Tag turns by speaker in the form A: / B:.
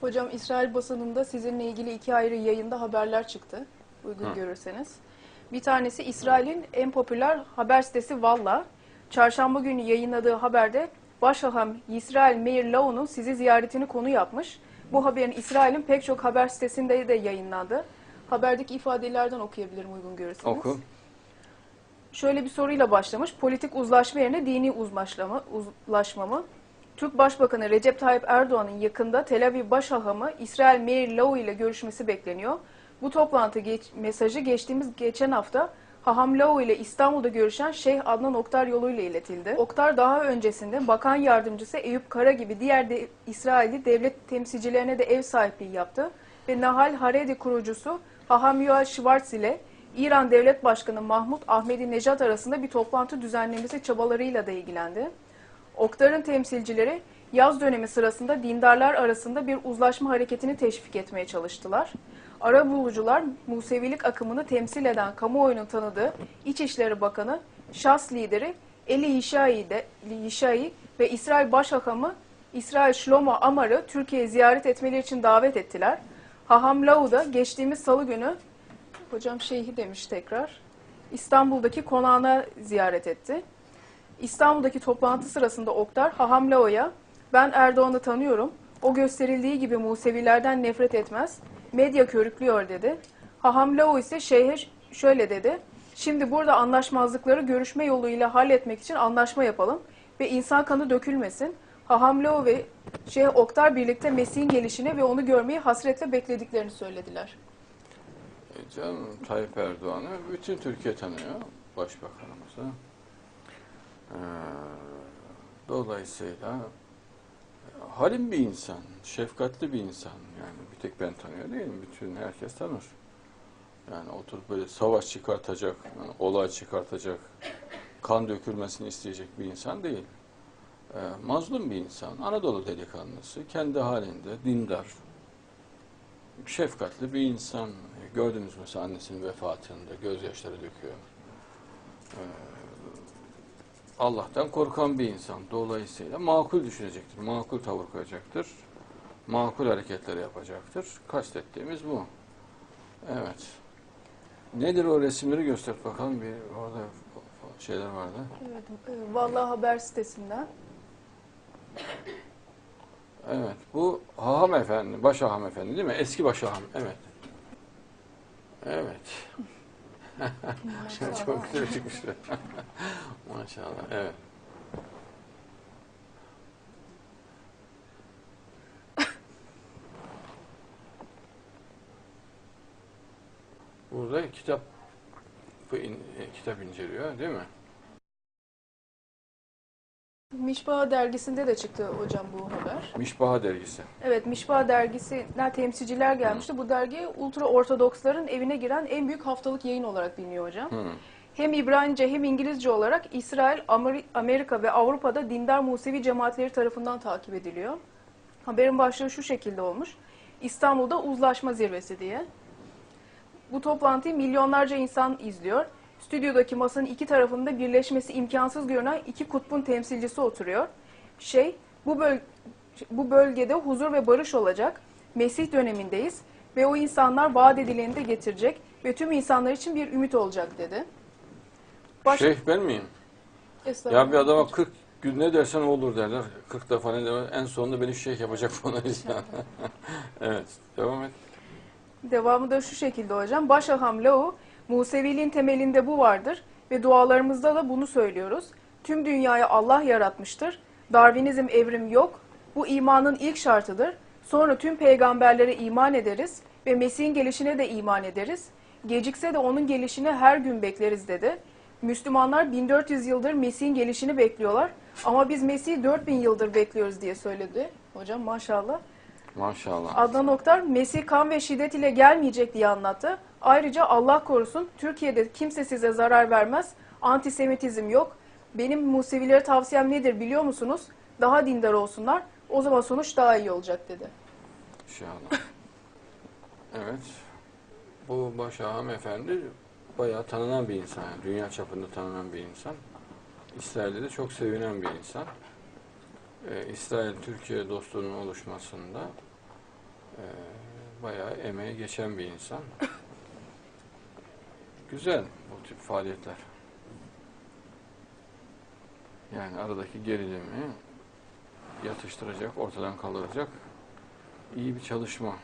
A: Hocam İsrail basınında sizinle ilgili iki ayrı yayında haberler çıktı. Uygun
B: Hı.
A: görürseniz. Bir tanesi İsrail'in en popüler haber sitesi Valla. Çarşamba günü yayınladığı haberde Başhaham İsrail Meir Lao'nun sizi ziyaretini konu yapmış. Bu haberin İsrail'in pek çok haber sitesinde de yayınlandı. Haberdeki ifadelerden okuyabilirim uygun görürseniz.
B: Oku.
A: Şöyle bir soruyla başlamış. Politik uzlaşma yerine dini uzlaşma, uzlaşma mı? Türk Başbakanı Recep Tayyip Erdoğan'ın yakında Tel Aviv Başhahamı İsrail Meir Lau ile görüşmesi bekleniyor. Bu toplantı geç- mesajı geçtiğimiz geçen hafta Haham Lau ile İstanbul'da görüşen Şeyh Adnan Oktar yoluyla iletildi. Oktar daha öncesinde Bakan Yardımcısı Eyüp Kara gibi diğer de İsrailli devlet temsilcilerine de ev sahipliği yaptı ve Nahal Haredi kurucusu Haham Yoel Schwartz ile İran Devlet Başkanı Mahmut Ahmedi Nejat arasında bir toplantı düzenlemesi çabalarıyla da ilgilendi. Oktar'ın temsilcileri yaz dönemi sırasında dindarlar arasında bir uzlaşma hareketini teşvik etmeye çalıştılar. Ara bulucular Musevilik akımını temsil eden kamuoyunun tanıdığı İçişleri Bakanı, Şas lideri Eli Yişai ve İsrail Başhakamı İsrail Shlomo Amar'ı Türkiye'ye ziyaret etmeleri için davet ettiler. Haham Lau da geçtiğimiz salı günü, hocam şeyhi demiş tekrar, İstanbul'daki konağına ziyaret etti. İstanbul'daki toplantı sırasında Oktar, Haham Lao'ya ben Erdoğan'ı tanıyorum, o gösterildiği gibi Musevilerden nefret etmez, medya körüklüyor dedi. Haham Lao ise şeyhe şöyle dedi, şimdi burada anlaşmazlıkları görüşme yoluyla halletmek için anlaşma yapalım ve insan kanı dökülmesin. Haham Lao ve Şeyh Oktar birlikte Mesih'in gelişine ve onu görmeyi hasretle beklediklerini söylediler.
B: E canım Tayyip Erdoğan'ı bütün Türkiye tanıyor. Başbakanımızı. Ee, dolayısıyla e, halim bir insan, şefkatli bir insan. Yani bir tek ben tanıyor değilim. Bütün herkes tanır. Yani oturup böyle savaş çıkartacak, yani olay çıkartacak, kan dökülmesini isteyecek bir insan değil. Ee, mazlum bir insan, Anadolu delikanlısı, kendi halinde, dindar, şefkatli bir insan. Gördünüz mesela annesinin vefatında gözyaşları döküyor. Ee, Allah'tan korkan bir insan. Dolayısıyla makul düşünecektir, makul tavır koyacaktır, makul hareketleri yapacaktır. Kastettiğimiz bu. Evet. Nedir o resimleri göster bakalım. Bir orada şeyler vardı.
A: Evet, e, Vallahi haber sitesinden.
B: Evet. Bu Haham Efendi, Başaham Efendi değil mi? Eski Başaham. Evet. Evet. Çok güzel çıkmış. Maşallah. Evet. Burada kitap e, kitap inceliyor değil mi?
A: Mişbah dergisinde de çıktı hocam bu haber.
B: Mişbaha dergisi.
A: Evet, Mişbah dergisinden temsilciler gelmişti. Bu dergi ultra ortodoksların evine giren en büyük haftalık yayın olarak biliniyor hocam.
B: Hı.
A: Hem İbranice hem İngilizce olarak İsrail, Ameri- Amerika ve Avrupa'da dindar Musevi cemaatleri tarafından takip ediliyor. Haberin başlığı şu şekilde olmuş. İstanbul'da uzlaşma zirvesi diye. Bu toplantıyı milyonlarca insan izliyor. Stüdyodaki masanın iki tarafında birleşmesi imkansız görünen iki kutbun temsilcisi oturuyor. Şey, bu, böl bu bölgede huzur ve barış olacak. Mesih dönemindeyiz ve o insanlar vaat edileni de getirecek ve tüm insanlar için bir ümit olacak dedi. Baş-
B: Şeyh ben miyim? Ya bir adama 40 gün ne dersen olur derler. 40 defa ne derler. En sonunda beni şeyh yapacak insan. evet. Devam et.
A: Devamı da şu şekilde hocam. Başaham Lau, Museviliğin temelinde bu vardır ve dualarımızda da bunu söylüyoruz. Tüm dünyayı Allah yaratmıştır. Darwinizm evrim yok. Bu imanın ilk şartıdır. Sonra tüm peygamberlere iman ederiz ve Mesih'in gelişine de iman ederiz. Gecikse de onun gelişini her gün bekleriz dedi. Müslümanlar 1400 yıldır Mesih'in gelişini bekliyorlar ama biz Mesih'i 4000 yıldır bekliyoruz diye söyledi. Hocam maşallah.
B: Maşallah.
A: Adnan Oktar, Mesih kan ve şiddet ile gelmeyecek diye anlattı. Ayrıca Allah korusun Türkiye'de kimse size zarar vermez, antisemitizm yok. Benim Musevilere tavsiyem nedir biliyor musunuz? Daha dindar olsunlar, o zaman sonuç daha iyi olacak dedi.
B: İnşallah. Evet. Bu Başaham Efendi bayağı tanınan bir insan. Yani dünya çapında tanınan bir insan. İsrail'de de çok sevinen bir insan. Ee, İsrail-Türkiye dostluğunun oluşmasında emeği geçen bir insan. Güzel bu tip faaliyetler. Yani aradaki gerilimi yatıştıracak, ortadan kaldıracak iyi bir çalışma.